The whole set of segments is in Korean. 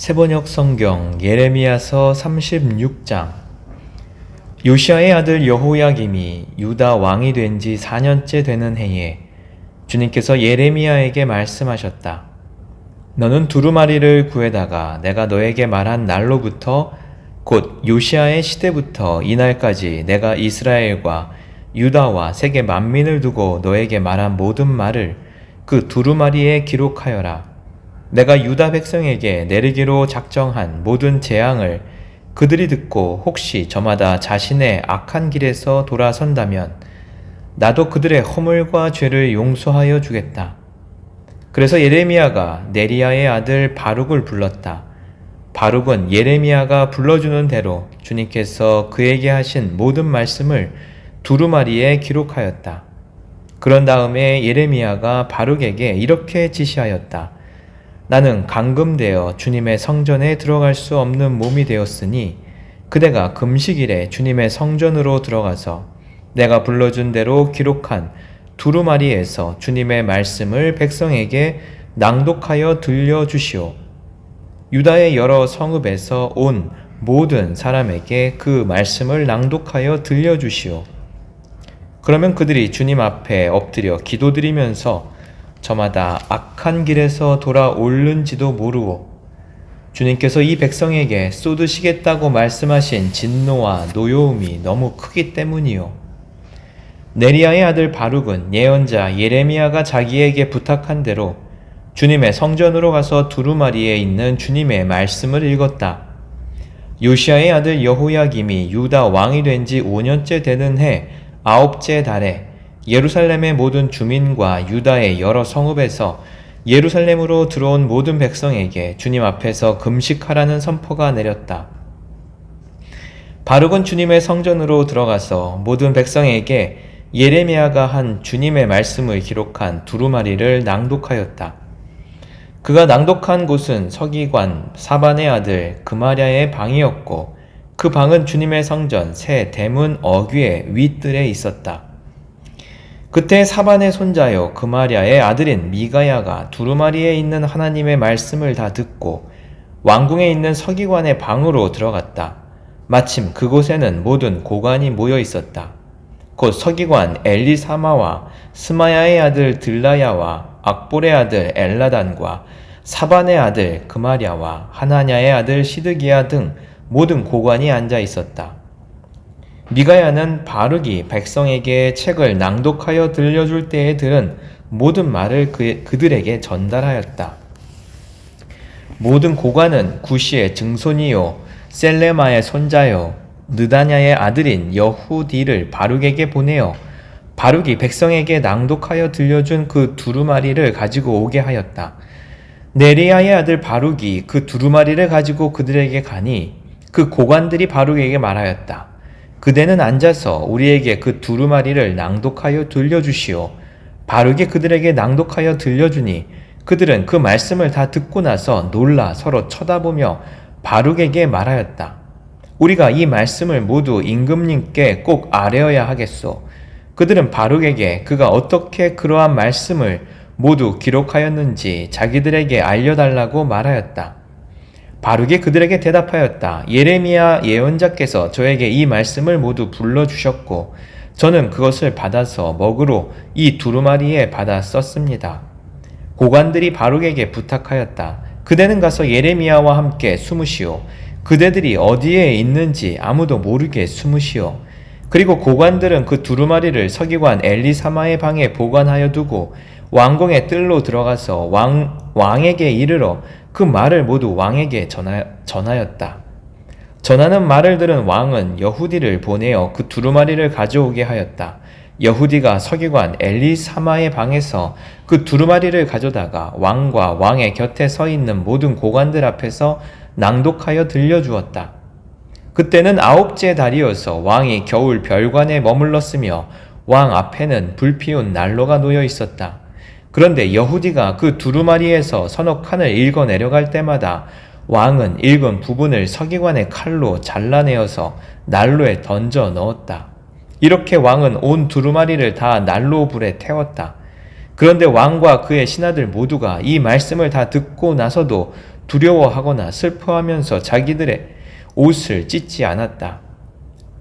세번역 성경 예레미야서 36장 요시아의 아들 여호야김이 유다 왕이 된 지 4년째 되는 해에 주님께서 예레미야에게 말씀하셨다. 너는 두루마리를 구해다가 내가 너에게 말한 날로부터 곧 요시아의 시대부터 이날까지 내가 이스라엘과 유다와 세계 만민을 두고 너에게 말한 모든 말을 그 두루마리에 기록하여라. 내가 유다 백성에게 내리기로 작정한 모든 재앙을 그들이 듣고 혹시 저마다 자신의 악한 길에서 돌아선다면 나도 그들의 허물과 죄를 용서하여 주겠다. 그래서 예레미야가 네리야의 아들 바룩을 불렀다. 바룩은 예레미야가 불러주는 대로 주님께서 그에게 하신 모든 말씀을 두루마리에 기록하였다. 그런 다음에 예레미야가 바룩에게 이렇게 지시하였다. 나는 감금되어 주님의 성전에 들어갈 수 없는 몸이 되었으니 그대가 금식일에 주님의 성전으로 들어가서 내가 불러준 대로 기록한 두루마리에서 주님의 말씀을 백성에게 낭독하여 들려주시오. 유다의 여러 성읍에서 온 모든 사람에게 그 말씀을 낭독하여 들려주시오. 그러면 그들이 주님 앞에 엎드려 기도드리면서 저마다 악한 길에서 돌아올는지도 모르고 주님께서 이 백성에게 쏟으시겠다고 말씀하신 진노와 노여움이 너무 크기 때문이요. 네리아의 아들 바룩은 예언자 예레미야가 자기에게 부탁한 대로 주님의 성전으로 가서 두루마리에 있는 주님의 말씀을 읽었다. 요시아의 아들 여호야김이 유다 왕이 된 지 5년째 되는 해 아홉째 달에 예루살렘의 모든 주민과 유다의 여러 성읍에서 예루살렘으로 들어온 모든 백성에게 주님 앞에서 금식하라는 선포가 내렸다. 바룩은 주님의 성전으로 들어가서 모든 백성에게 예레미야가 한 주님의 말씀을 기록한 두루마리를 낭독하였다. 그가 낭독한 곳은 서기관 사반의 아들 그마랴의 방이었고 그 방은 주님의 성전 새 대문 어귀의 윗뜰에 있었다. 그때 사반의 손자여 그마랴의 아들인 미가야가 두루마리에 있는 하나님의 말씀을 다 듣고 왕궁에 있는 서기관의 방으로 들어갔다. 마침 그곳에는 모든 고관이 모여 있었다. 곧 서기관 엘리사마와 스마야의 아들 들라야와 악볼의 아들 엘라단과 사반의 아들 그마랴와 하나냐의 아들 시드기야 등 모든 고관이 앉아 있었다. 미가야는 바룩이 백성에게 책을 낭독하여 들려줄 때에 들은 모든 말을 그, 그들에게 전달하였다. 모든 고관은 구시의 증손이요 셀레마의 손자요 느다냐의 아들인 여후디를 바룩에게 보내어 바룩이 백성에게 낭독하여 들려준 그 두루마리를 가지고 오게 하였다. 네리아의 아들 바룩이 그 두루마리를 가지고 그들에게 가니 그 고관들이 바룩에게 말하였다. 그대는 앉아서 우리에게 그 두루마리를 낭독하여 들려주시오. 바르게 그들에게 낭독하여 들려주니 그들은 그 말씀을 다 듣고 나서 놀라 서로 쳐다보며 바룩에게 말하였다. 우리가 이 말씀을 모두 임금님께 꼭 아뢰어야 하겠소. 그들은 바룩에게 그가 어떻게 그러한 말씀을 모두 기록하였는지 자기들에게 알려달라고 말하였다. 바르게 그들에게 대답하였다. 예레미야 예언자께서 저에게 이 말씀을 모두 불러주셨고, 저는 그것을 받아서 먹으로 이 두루마리에 받아 썼습니다. 고관들이 바룩에게 부탁하였다. 그대는 가서 예레미야와 함께 숨으시오. 그대들이 어디에 있는지 아무도 모르게 숨으시오. 그리고 고관들은 그 두루마리를 서기관 엘리사마의 방에 보관하여 두고 왕궁의 뜰로 들어가서 왕, 왕에게 이르러 그 말을 모두 왕에게 전하, 전하였다. 전하는 말을 들은 왕은 여후디를 보내어 그 두루마리를 가져오게 하였다. 여후디가 서기관 엘리사마의 방에서 그 두루마리를 가져다가 왕과 왕의 곁에 서 있는 모든 고관들 앞에서 낭독하여 들려주었다. 그때는 아홉째 달이어서 왕이 겨울 별관에 머물렀으며 왕 앞에는 불피운 난로가 놓여 있었다. 그런데 여후디가 그 두루마리에서 서너 칸을 읽어 내려갈 때마다 왕은 읽은 부분을 서기관의 칼로 잘라내어서 난로에 던져 넣었다. 이렇게 왕은 온 두루마리를 다 난로 불에 태웠다. 그런데 왕과 그의 신하들 모두가 이 말씀을 다 듣고 나서도 두려워하거나 슬퍼하면서 자기들의 옷을 찢지 않았다.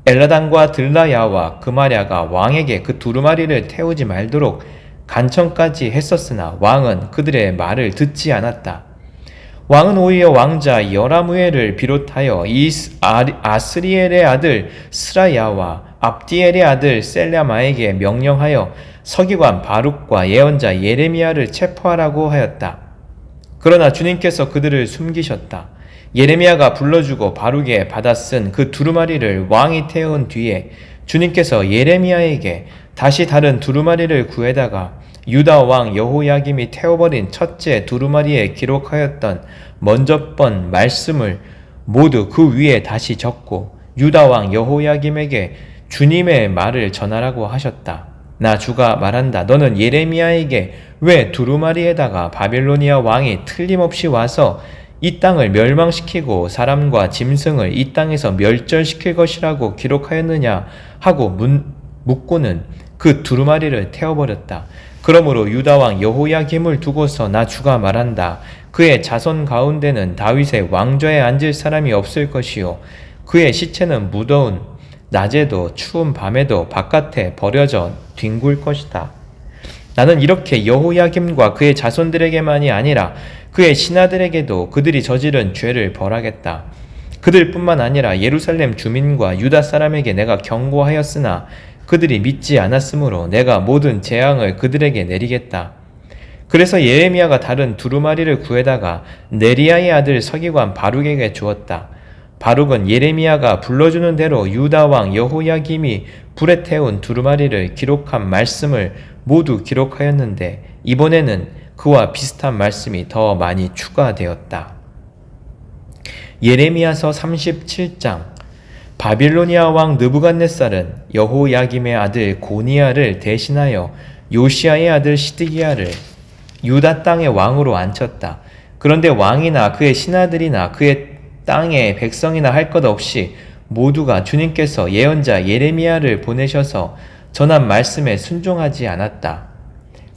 엘라단과 들라야와 그마랴가 왕에게 그 두루마리를 태우지 말도록 간청까지 했었으나 왕은 그들의 말을 듣지 않았다. 왕은 오히려 왕자 여라무엘을 비롯하여 이스 아스리엘의 아들 스라야와 압디엘의 아들 셀랴마에게 명령하여 서기관 바룩과 예언자 예레미야를 체포하라고 하였다. 그러나 주님께서 그들을 숨기셨다. 예레미야가 불러주고 바룩에 받아 쓴 그 두루마리를 왕이 태운 뒤에 주님께서 예레미야에게 다시 다른 두루마리를 구해다가 유다 왕 여호야김이 태워버린 첫째 두루마리에 기록하였던 먼저 번 말씀을 모두 그 위에 다시 적고 유다 왕 여호야김에게 주님의 말을 전하라고 하셨다. 나 주가 말한다. 너는 예레미야에게 왜 두루마리에다가 바빌로니아 왕이 틀림없이 와서 이 땅을 멸망시키고 사람과 짐승을 이 땅에서 멸절시킬 것이라고 기록하였느냐 하고 문, 묻고는 그 두루마리를 태워버렸다. 그러므로 유다왕 여호야김을 두고서 나 주가 말한다. 그의 자손 가운데는 다윗의 왕좌에 앉을 사람이 없을 것이요. 그의 시체는 무더운 낮에도 추운 밤에도 바깥에 버려져 뒹굴 것이다. 나는 이렇게 여호야김과 그의 자손들에게만이 아니라 그의 신하들에게도 그들이 저지른 죄를 벌하겠다. 그들뿐만 아니라 예루살렘 주민과 유다 사람에게 내가 경고하였으나 그들이 믿지 않았으므로 내가 모든 재앙을 그들에게 내리겠다. 그래서 예레미야가 다른 두루마리를 구해다가 네리야의 아들 서기관 바룩에게 주었다. 바룩은 예레미야가 불러주는 대로 유다 왕 여호야김이 불에 태운 두루마리를 기록한 말씀을 모두 기록하였는데 이번에는 그와 비슷한 말씀이 더 많이 추가되었다. 예레미야서 37장 바빌로니아 왕 느부갓네살은 여호야김의 아들 고니야를 대신하여 요시아의 아들 시드기야를 유다 땅의 왕으로 앉혔다. 그런데 왕이나 그의 신하들이나 그의 땅의 백성이나 할 것 없이 모두가 주님께서 예언자 예레미야를 보내셔서 전한 말씀에 순종하지 않았다.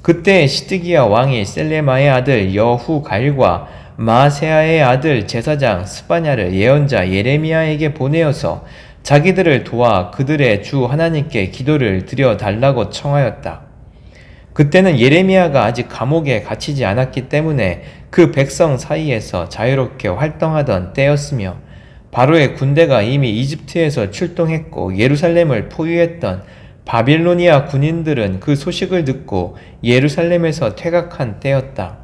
그때 시드기야 왕이 셀레마의 아들 여후 갈과 마세아의 아들 제사장 스파냐를 예언자 예레미야에게 보내어서 자기들을 도와 그들의 주 하나님께 기도를 드려 달라고 청하였다. 그때는 예레미야가 아직 감옥에 갇히지 않았기 때문에 그 백성 사이에서 자유롭게 활동하던 때였으며 바로의 군대가 이미 이집트에서 출동했고 예루살렘을 포위했던 바빌로니아 군인들은 그 소식을 듣고 예루살렘에서 퇴각한 때였다.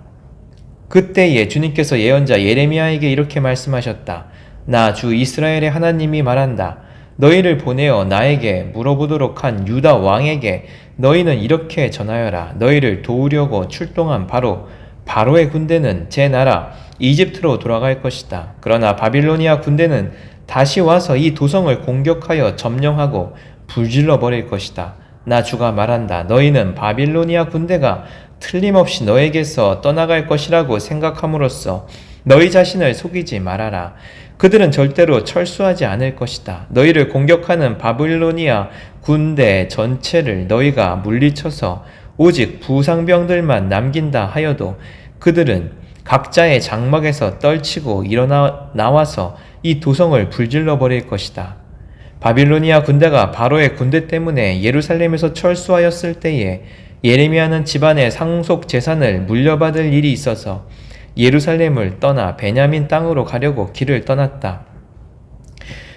그때에 주님께서 예언자 예레미야에게 이렇게 말씀하셨다. 나 주 이스라엘의 하나님이 말한다. 너희를 보내어 나에게 물어보도록 한 유다 왕에게 너희는 이렇게 전하여라. 너희를 도우려고 출동한 바로 바로의 군대는 제 나라 이집트로 돌아갈 것이다. 그러나 바빌로니아 군대는 다시 와서 이 도성을 공격하여 점령하고 불질러 버릴 것이다. 나 주가 말한다. 너희는 바빌로니아 군대가 틀림없이 너에게서 떠나갈 것이라고 생각함으로써 너희 자신을 속이지 말아라. 그들은 절대로 철수하지 않을 것이다. 너희를 공격하는 바빌로니아 군대 전체를 너희가 물리쳐서 오직 부상병들만 남긴다 하여도 그들은 각자의 장막에서 떨치고 일어나 나와서 이 도성을 불질러 버릴 것이다. 바빌로니아 군대가 바로의 군대 때문에 예루살렘에서 철수하였을 때에 예레미야는 집안의 상속 재산을 물려받을 일이 있어서 예루살렘을 떠나 베냐민 땅으로 가려고 길을 떠났다.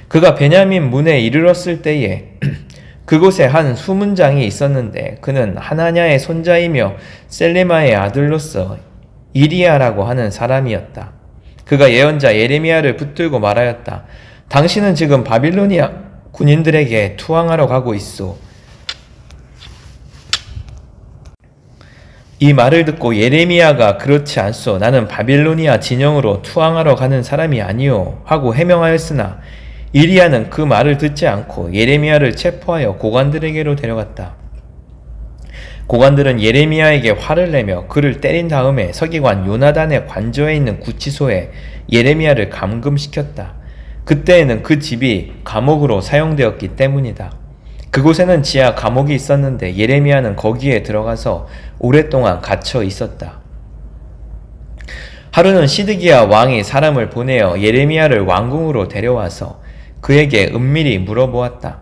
그가 베냐민 문에 이르렀을 때에 그곳에 한 수문장이 있었는데 그는 하나냐의 손자이며 셀레마의 아들로서 이리야라고 하는 사람이었다. 그가 예언자 예레미야를 붙들고 말하였다. 당신은 지금 바빌로니아 군인들에게 투항하러 가고 있소. 이 말을 듣고 예레미야가 그렇지 않소. 나는 바빌로니아 진영으로 투항하러 가는 사람이 아니오. 하고 해명하였으나 이리야는 그 말을 듣지 않고 예레미야를 체포하여 고관들에게로 데려갔다. 고관들은 예레미야에게 화를 내며 그를 때린 다음에 서기관 요나단의 관저에 있는 구치소에 예레미야를 감금시켰다. 그때에는 그 집이 감옥으로 사용되었기 때문이다. 그곳에는 지하 감옥이 있었는데 예레미야는 거기에 들어가서 오랫동안 갇혀 있었다. 하루는 시드기야 왕이 사람을 보내어 예레미야를 왕궁으로 데려와서 그에게 은밀히 물어보았다.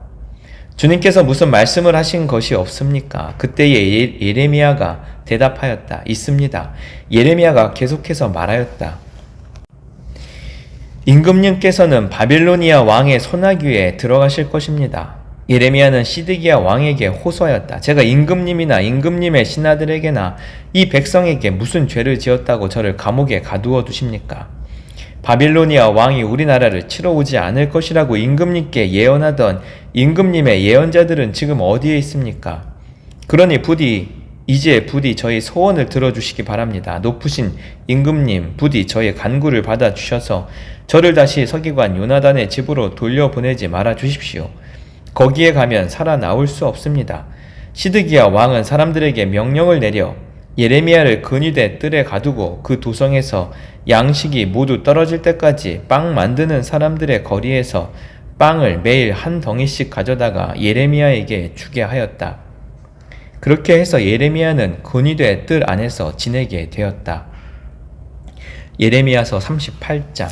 주님께서 무슨 말씀을 하신 것이 없습니까? 그때에 예- 예레미야가 대답하였다. 있습니다. 예레미야가 계속해서 말하였다. 임금님께서는 바빌로니아 왕의 소나귀에 들어가실 것입니다. 예레미야는 시드기야 왕에게 호소하였다. 제가 임금님이나 임금님의 신하들에게나 이 백성에게 무슨 죄를 지었다고 저를 감옥에 가두어 두십니까? 바빌로니아 왕이 우리나라를 치러 오지 않을 것이라고 임금님께 예언하던 임금님의 예언자들은 지금 어디에 있습니까? 그러니 부디 이제 부디 저희 소원을 들어주시기 바랍니다. 높으신 임금님 부디 저의 간구를 받아 주셔서 저를 다시 서기관 요나단의 집으로 돌려보내지 말아 주십시오. 거기에 가면 살아나올 수 없습니다. 시드기야 왕은 사람들에게 명령을 내려 예레미야를 근위대 뜰에 가두고 그 도성에서 양식이 모두 떨어질 때까지 빵 만드는 사람들의 거리에서 빵을 매일 한 덩이씩 가져다가 예레미야에게 주게 하였다. 그렇게 해서 예레미야는 근위대 뜰 안에서 지내게 되었다. 예레미야서 38장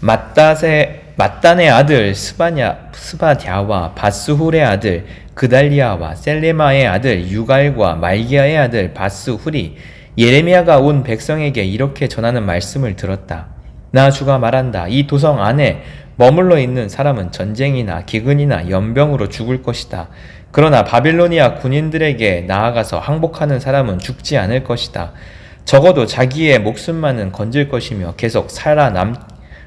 맞다세 맞단의 아들 스바냐 스바랴와 바스훌의 아들 그달리아와 셀레마의 아들 유갈과 말기야의 아들 바스훌이 예레미야가 온 백성에게 이렇게 전하는 말씀을 들었다. 나 주가 말한다. 이 도성 안에 머물러 있는 사람은 전쟁이나 기근이나 연병으로 죽을 것이다. 그러나 바빌로니아 군인들에게 나아가서 항복하는 사람은 죽지 않을 것이다. 적어도 자기의 목숨만은 건질 것이며 계속 살아남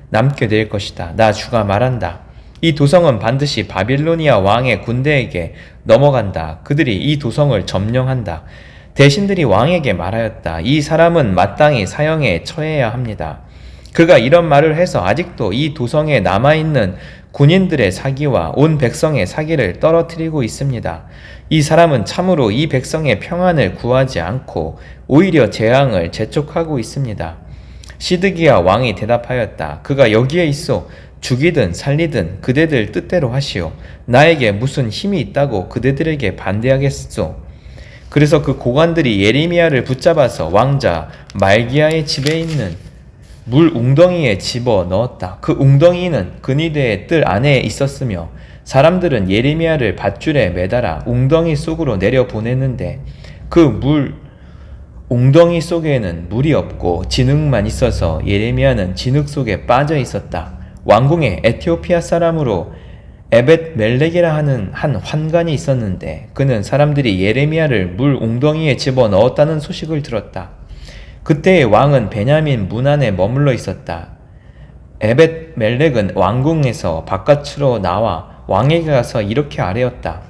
남게 될 것이다. 나 주가 말한다. 이 도성은 반드시 바빌로니아 왕의 군대에게 넘어간다. 그들이 이 도성을 점령한다. 대신들이 왕에게 말하였다. 이 사람은 마땅히 사형에 처해야 합니다. 그가 이런 말을 해서 아직도 이 도성에 남아있는 군인들의 사기와 온 백성의 사기를 떨어뜨리고 있습니다. 이 사람은 참으로 이 백성의 평안을 구하지 않고 오히려 재앙을 재촉하고 있습니다. 시드기야 왕이 대답하였다. 그가 여기에 있어 죽이든 살리든 그대들 뜻대로 하시오. 나에게 무슨 힘이 있다고 그대들에게 반대하겠소. 그래서 그 고관들이 예레미야를 붙잡아서 왕자 말기야의 집에 있는 물 웅덩이에 집어 넣었다. 그 웅덩이는 근위대의 뜰 안에 있었으며 사람들은 예레미야를 밧줄에 매달아 웅덩이 속으로 내려 보냈는데 그물 웅덩이 속에는 물이 없고 진흙만 있어서 예레미야는 진흙 속에 빠져 있었다. 왕궁에 에티오피아 사람으로 에벳 멜렉이라 하는 한 환관이 있었는데 그는 사람들이 예레미야를 물 웅덩이에 집어 넣었다는 소식을 들었다. 그때의 왕은 베냐민 문 안에 머물러 있었다. 에벳 멜렉은 왕궁에서 바깥으로 나와 왕에게 가서 이렇게 아뢰었다.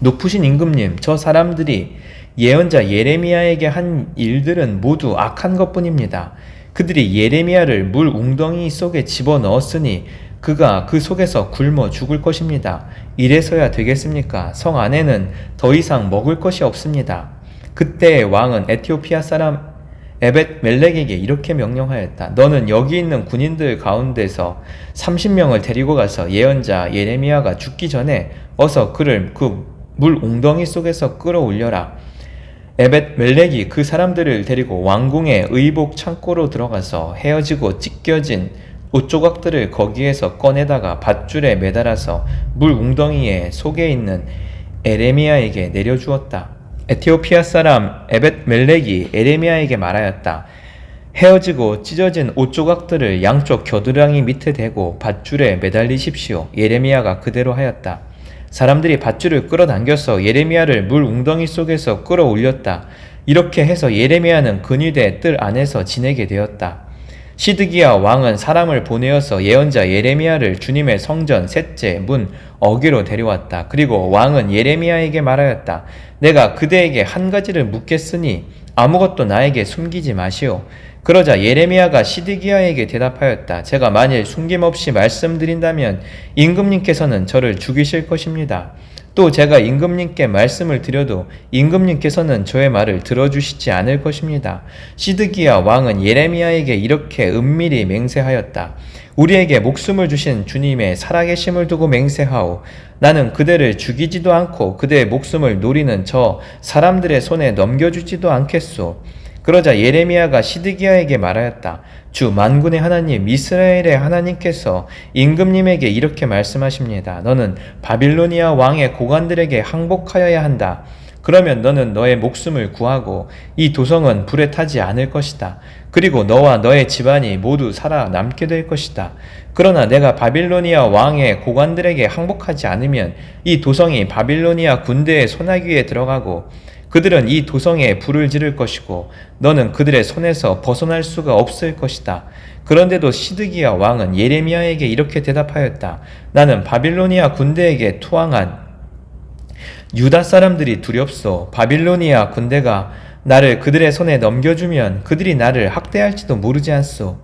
높으신 임금님, 저 사람들이 예언자 예레미야에게 한 일들은 모두 악한 것뿐입니다. 그들이 예레미야를 물 웅덩이 속에 집어 넣었으니 그가 그 속에서 굶어 죽을 것입니다. 이래서야 되겠습니까? 성 안에는 더 이상 먹을 것이 없습니다. 그때 왕은 에티오피아 사람 에벳 멜렉에게 이렇게 명령하였다. 너는 여기 있는 군인들 가운데서 30명을 데리고 가서 예언자 예레미야가 죽기 전에 어서 그를 그 물 웅덩이 속에서 끌어올려라. 에벳 멜렉이 그 사람들을 데리고 왕궁의 의복 창고로 들어가서 헤어지고 찢겨진 옷 조각들을 거기에서 꺼내다가 밧줄에 매달아서 물 웅덩이에 속에 있는 에레미야에게 내려주었다. 에티오피아 사람 에벳 멜렉이 에레미야에게 말하였다. 헤어지고 찢어진 옷 조각들을 양쪽 겨드랑이 밑에 대고 밧줄에 매달리십시오. 예레미야가 그대로 하였다. 사람들이 밧줄을 끌어당겨서 예레미야를 물 웅덩이 속에서 끌어올렸다. 이렇게 해서 예레미야는 근위대 뜰 안에서 지내게 되었다. 시드기야 왕은 사람을 보내어서 예언자 예레미야를 주님의 성전 셋째 문 어귀로 데려왔다. 그리고 왕은 예레미야에게 말하였다. 내가 그대에게 한 가지를 묻겠으니 아무것도 나에게 숨기지 마시오. 그러자 예레미야가 시드기야에게 대답하였다. 제가 만일 숨김없이 말씀드린다면 임금님께서는 저를 죽이실 것입니다. 또 제가 임금님께 말씀을 드려도 임금님께서는 저의 말을 들어주시지 않을 것입니다. 시드기야 왕은 예레미야에게 이렇게 은밀히 맹세하였다. 우리에게 목숨을 주신 주님의 살아계심을 두고 맹세하오. 나는 그대를 죽이지도 않고 그대의 목숨을 노리는 저 사람들의 손에 넘겨주지도 않겠소. 그러자 예레미야가 시드기야에게 말하였다. 주 만군의 하나님 이스라엘의 하나님께서 임금님에게 이렇게 말씀하십니다. 너는 바빌로니아 왕의 고관들에게 항복하여야 한다. 그러면 너는 너의 목숨을 구하고 이 도성은 불에 타지 않을 것이다. 그리고 너와 너의 집안이 모두 살아남게 될 것이다. 그러나 내가 바빌로니아 왕의 고관들에게 항복하지 않으면 이 도성이 바빌로니아 군대의 소나기에 들어가고 그들은 이 도성에 불을 지를 것이고 너는 그들의 손에서 벗어날 수가 없을 것이다. 그런데도 시드기야 왕은 예레미야에게 이렇게 대답하였다. 나는 바빌로니아 군대에게 투항한 유다 사람들이 두렵소. 바빌로니아 군대가 나를 그들의 손에 넘겨주면 그들이 나를 학대할지도 모르지 않소.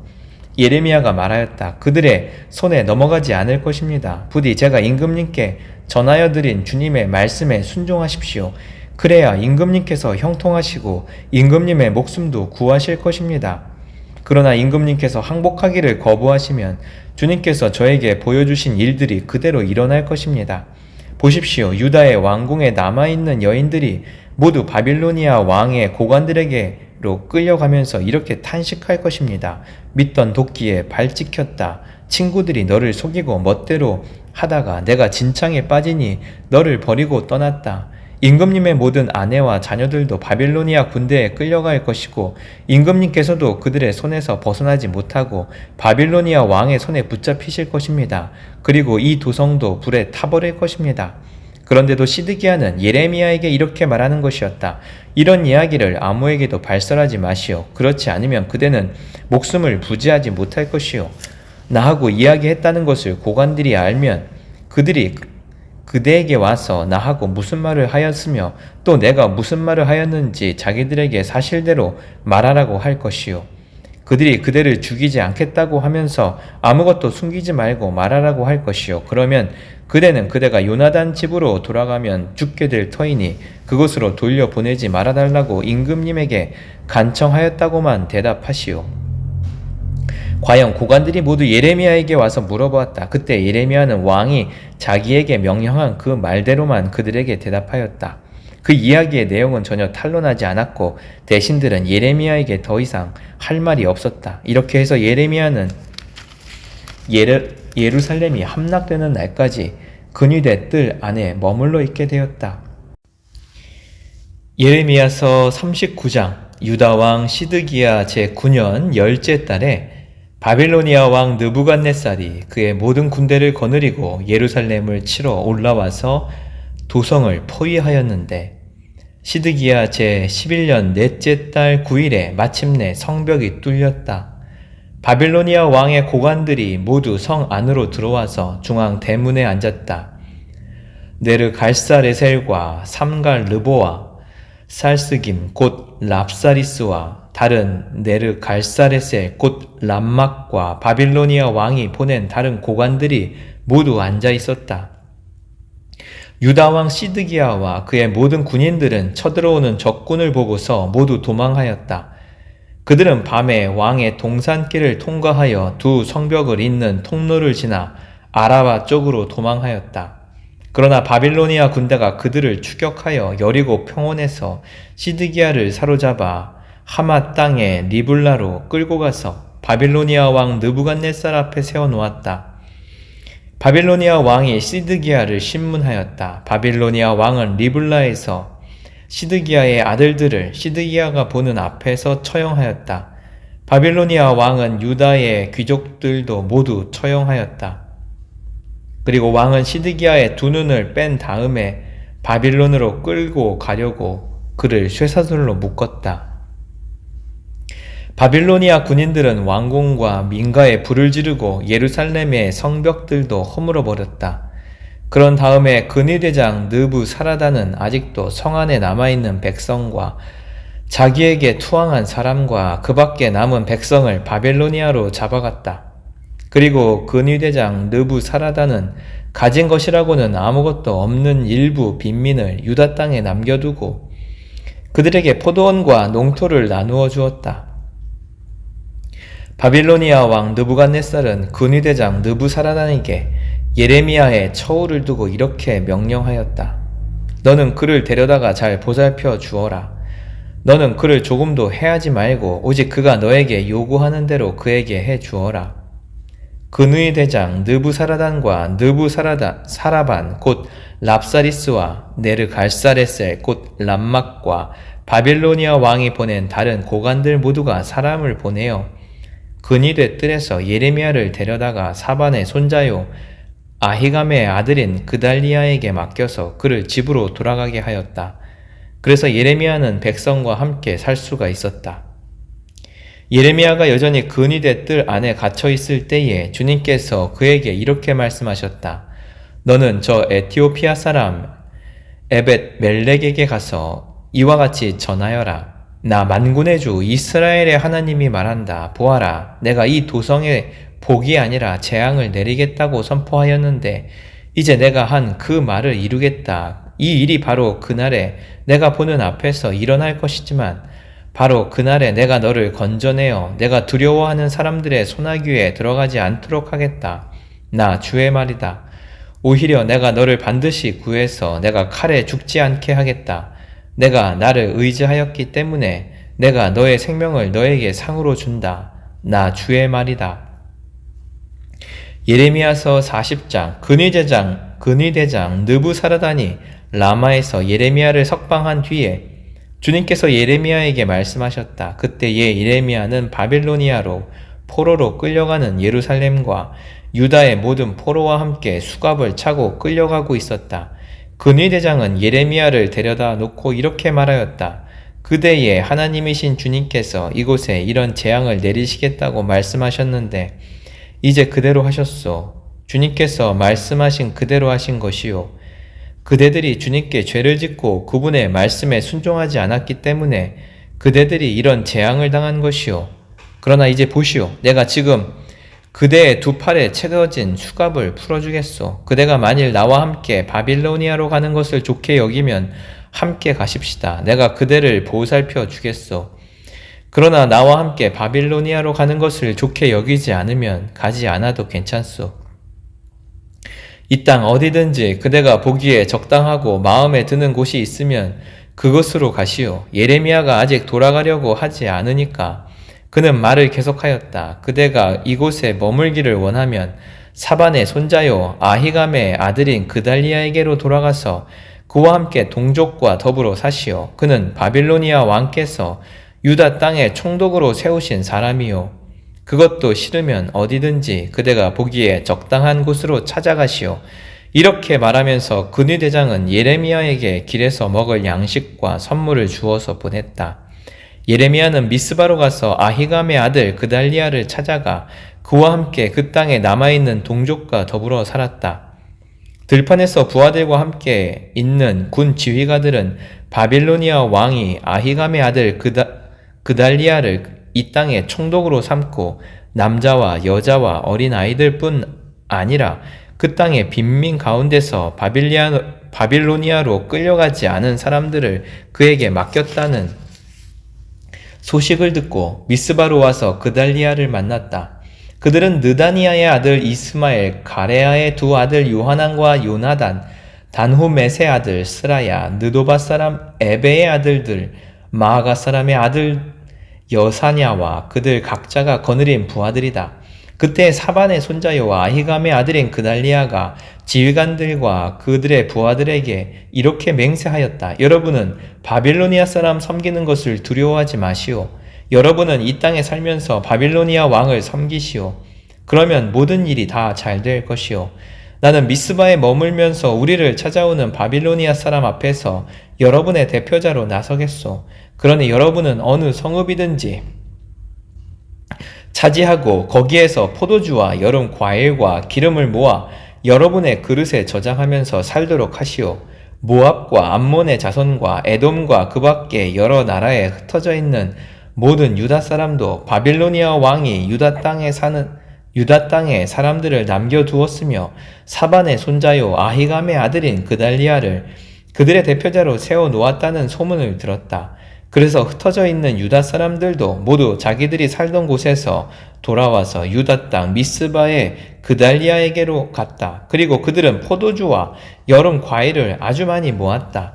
예레미야가 말하였다. 그들의 손에 넘어가지 않을 것입니다. 부디 제가 임금님께 전하여 드린 주님의 말씀에 순종하십시오. 그래야 임금님께서 형통하시고 임금님의 목숨도 구하실 것입니다. 그러나 임금님께서 항복하기를 거부하시면 주님께서 저에게 보여주신 일들이 그대로 일어날 것입니다. 보십시오. 유다의 왕궁에 남아있는 여인들이 모두 바빌로니아 왕의 고관들에게로 끌려가면서 이렇게 탄식할 것입니다. 믿던 도끼에 발 찍혔다. 친구들이 너를 속이고 멋대로 하다가 내가 진창에 빠지니 너를 버리고 떠났다. 임금님의 모든 아내와 자녀들도 바빌로니아 군대에 끌려갈 것이고 임금님께서도 그들의 손에서 벗어나지 못하고 바빌로니아 왕의 손에 붙잡히실 것입니다. 그리고 이 도성도 불에 타버릴 것입니다. 그런데도 시드기야는 예레미야에게 이렇게 말하는 것이었다. 이런 이야기를 아무에게도 발설하지 마시오. 그렇지 않으면 그대는 목숨을 부지하지 못할 것이오. 나하고 이야기했다는 것을 고관들이 알면 그들이 그대에게 와서 나하고 무슨 말을 하였으며 또 내가 무슨 말을 하였는지 자기들에게 사실대로 말하라고 할 것이요. 그들이 그대를 죽이지 않겠다고 하면서 아무것도 숨기지 말고 말하라고 할 것이요. 그러면 그대는 그대가 요나단 집으로 돌아가면 죽게 될 터이니 그곳으로 돌려보내지 말아달라고 임금님에게 간청하였다고만 대답하시오. 과연 고관들이 모두 예레미야에게 와서 물어보았다. 그때 예레미야는 왕이 자기에게 명령한 그 말대로만 그들에게 대답하였다. 그 이야기의 내용은 전혀 탄로나지 않았고 대신들은 예레미야에게 더 이상 할 말이 없었다. 이렇게 해서 예레미야는 예르, 예루살렘이 함락되는 날까지 근위대 뜰 안에 머물러 있게 되었다. 예레미야서 39장 유다 왕 시드기야 제9년 열째 달에 바빌로니아 왕 느부갓네살이 그의 모든 군대를 거느리고 예루살렘을 치러 올라와서 도성을 포위하였는데 시드기야 제 11년 넷째 달 9일에 마침내 성벽이 뚫렸다. 바빌로니아 왕의 고관들이 모두 성 안으로 들어와서 중앙 대문에 앉았다. 네르 갈사레셀과 삼갈 르보와 살스김 곧 랍사리스와 다른 네르 갈사레셀 곧 람막과 바빌로니아 왕이 보낸 다른 고관들이 모두 앉아 있었다. 유다 왕 시드기야와 그의 모든 군인들은 쳐들어오는 적군을 보고서 모두 도망하였다. 그들은 밤에 왕의 동산길을 통과하여 두 성벽을 잇는 통로를 지나 아라바 쪽으로 도망하였다. 그러나 바빌로니아 군대가 그들을 추격하여 여리고 평원에서 시드기야를 사로잡아 하마 땅에 리블라로 끌고 가서 바빌로니아 왕 느부갓네살 앞에 세워 놓았다. 바빌로니아 왕이 시드기야를 신문하였다. 바빌로니아 왕은 리블라에서 시드기야의 아들들을 시드기야가 보는 앞에서 처형하였다. 바빌로니아 왕은 유다의 귀족들도 모두 처형하였다. 그리고 왕은 시드기야의 두 눈을 뺀 다음에 바빌론으로 끌고 가려고 그를 쇠사슬로 묶었다. 바빌로니아 군인들은 왕궁과 민가에 불을 지르고 예루살렘의 성벽들도 허물어 버렸다. 그런 다음에 근위대장 느부 사라다는 아직도 성 안에 남아있는 백성과 자기에게 투항한 사람과 그 밖에 남은 백성을 바벨로니아로 잡아갔다. 그리고 근위대장 느부 사라다는 가진 것이라고는 아무것도 없는 일부 빈민을 유다 땅에 남겨두고 그들에게 포도원과 농토를 나누어 주었다. 바빌로니아 왕 느부갓네살은 근위대장 느부사라단에게 예레미야의 처우를 두고 이렇게 명령하였다. 너는 그를 데려다가 잘 보살펴 주어라. 너는 그를 조금도 해하지 말고 오직 그가 너에게 요구하는 대로 그에게 해 주어라. 그누이 대장 느부사라단과 느부사라다 사라반 곧 랍사리스와 네르갈사레셀 곧 람막과 바빌로니아 왕이 보낸 다른 고관들 모두가 사람을 보내어 근위대 뜰에서 예레미야를 데려다가 사반의 손자요 아히감의 아들인 그달리아에게 맡겨서 그를 집으로 돌아가게 하였다. 그래서 예레미야는 백성과 함께 살 수가 있었다. 예레미야가 여전히 근위대 뜰 안에 갇혀 있을 때에 주님께서 그에게 이렇게 말씀하셨다. 너는 저 에티오피아 사람 에벳 멜렉에게 가서 이와 같이 전하여라. 나 만군의 주 이스라엘의 하나님이 말한다. 보아라. 내가 이 도성에 복이 아니라 재앙을 내리겠다고 선포하였는데 이제 내가 한 그 말을 이루겠다. 이 일이 바로 그날에 내가 보는 앞에서 일어날 것이지만 바로 그날에 내가 너를 건져내어 내가 두려워하는 사람들의 소나귀에 들어가지 않도록 하겠다. 나 주의 말이다. 오히려 내가 너를 반드시 구해서 내가 칼에 죽지 않게 하겠다. 내가 나를 의지하였기 때문에 내가 너의 생명을 너에게 상으로 준다. 나 주의 말이다. 예레미야서 40장 근위대장 근위대장 느부사라단이 라마에서 예레미야를 석방한 뒤에 주님께서 예레미야에게 말씀하셨다. 그때에 예레미야는 바빌로니아로 포로로 끌려가는 예루살렘과 유다의 모든 포로와 함께 수갑을 차고 끌려가고 있었다. 근위대장은 예레미야를 데려다 놓고 이렇게 말하였다. 그대에 하나님이신 주님께서 이곳에 이런 재앙을 내리시겠다고 말씀하셨는데 이제 그대로 하셨소. 주님께서 말씀하신 그대로 하신 것이요. 그대들이 주님께 죄를 짓고 그분의 말씀에 순종하지 않았기 때문에 그대들이 이런 재앙을 당한 것이요. 그러나 이제 보시오. 내가 지금 그대의 두 팔에 채워진 수갑을 풀어주겠소. 그대가 만일 나와 함께 바빌로니아로 가는 것을 좋게 여기면 함께 가십시다. 내가 그대를 보살펴 주겠소. 그러나 나와 함께 바빌로니아로 가는 것을 좋게 여기지 않으면 가지 않아도 괜찮소. 이 땅 어디든지 그대가 보기에 적당하고 마음에 드는 곳이 있으면 그것으로 가시오. 예레미야가 아직 돌아가려고 하지 않으니까 그는 말을 계속하였다. 그대가 이곳에 머물기를 원하면 사반의 손자요 아히감의 아들인 그달리아에게로 돌아가서 그와 함께 동족과 더불어 사시오. 그는 바빌로니아 왕께서 유다 땅에 총독으로 세우신 사람이요. 그것도 싫으면 어디든지 그대가 보기에 적당한 곳으로 찾아가시오. 이렇게 말하면서 근위대장은 예레미야에게 길에서 먹을 양식과 선물을 주어서 보냈다. 예레미야는 미스바로 가서 아히감의 아들 그달리아를 찾아가 그와 함께 그 땅에 남아있는 동족과 더불어 살았다. 들판에서 부하들과 함께 있는 군 지휘가들은 바빌로니아 왕이 아히감의 아들 그다, 그달리아를 이 땅에 총독으로 삼고 남자와 여자와 어린 아이들 뿐 아니라 그 땅의 빈민 가운데서 바빌로니아로 끌려가지 않은 사람들을 그에게 맡겼다는 소식을 듣고 미스바로 와서 그달리아를 만났다. 그들은 느다니아의 아들 이스마엘, 가레아의 두 아들 요하난과 요나단, 단호메세 아들 스라야, 느도바 사람 에베의 아들들, 마아가 사람의 아들 여사냐와 그들 각자가 거느린 부하들이다. 그때 사반의 손자여와 아히감의 아들인 그달리아가 지휘관들과 그들의 부하들에게 이렇게 맹세하였다. 여러분은 바빌로니아 사람 섬기는 것을 두려워하지 마시오. 여러분은 이 땅에 살면서 바빌로니아 왕을 섬기시오. 그러면 모든 일이 다 잘 될 것이오. 나는 미스바에 머물면서 우리를 찾아오는 바빌로니아 사람 앞에서 여러분의 대표자로 나서겠소. 그러니 여러분은 어느 성읍이든지 차지하고 거기에서 포도주와 여름 과일과 기름을 모아 여러분의 그릇에 저장하면서 살도록 하시오. 모압과 암몬의 자손과 에돔과 그 밖에 여러 나라에 흩어져 있는 모든 유다 사람도 바빌로니아 왕이 유다 땅에 사는 유다 땅에 사람들을 남겨 두었으며 사반의 손자요 아히감의 아들인 그달리아를 그들의 대표자로 세워 놓았다는 소문을 들었다. 그래서 흩어져 있는 유다 사람들도 모두 자기들이 살던 곳에서 돌아와서 유다 땅 미스바의 그달리아에게로 갔다. 그리고 그들은 포도주와 여름 과일을 아주 많이 모았다.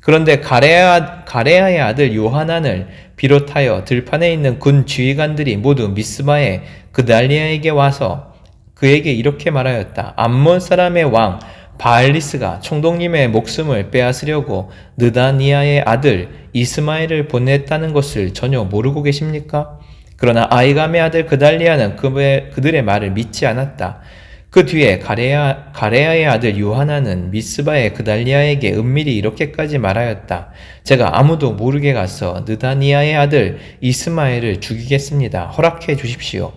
그런데 가레아, 가레아의 아들 요하난을 비롯하여 들판에 있는 군 지휘관들이 모두 미스바의 그달리아에게 와서 그에게 이렇게 말하였다. 암몬 사람의 왕 바알리스가 총독님의 목숨을 빼앗으려고 느다니아의 아들 이스마엘을 보냈다는 것을 전혀 모르고 계십니까? 그러나 아이감의 아들 그달리아는 그들의 말을 믿지 않았다. 그 뒤에 가레아, 가레아의 아들 요하나는 미스바의 그달리아에게 은밀히 이렇게까지 말하였다. 제가 아무도 모르게 가서 느다니아의 아들 이스마엘을 죽이겠습니다. 허락해 주십시오.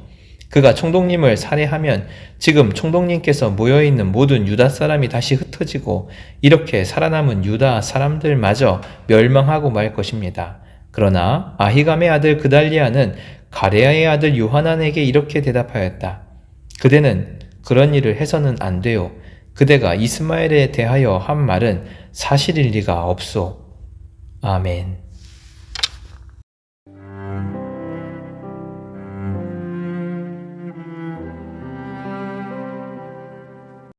그가 총독님을 살해하면 지금 총독님께서 모여있는 모든 유다 사람이 다시 흩어지고 이렇게 살아남은 유다 사람들마저 멸망하고 말 것입니다. 그러나 아히감의 아들 그달리아는 가레아의 아들 요하난에게 이렇게 대답하였다. 그대는 그런 일을 해서는 안 돼요. 그대가 이스마엘에 대하여 한 말은 사실일 리가 없소. 아멘.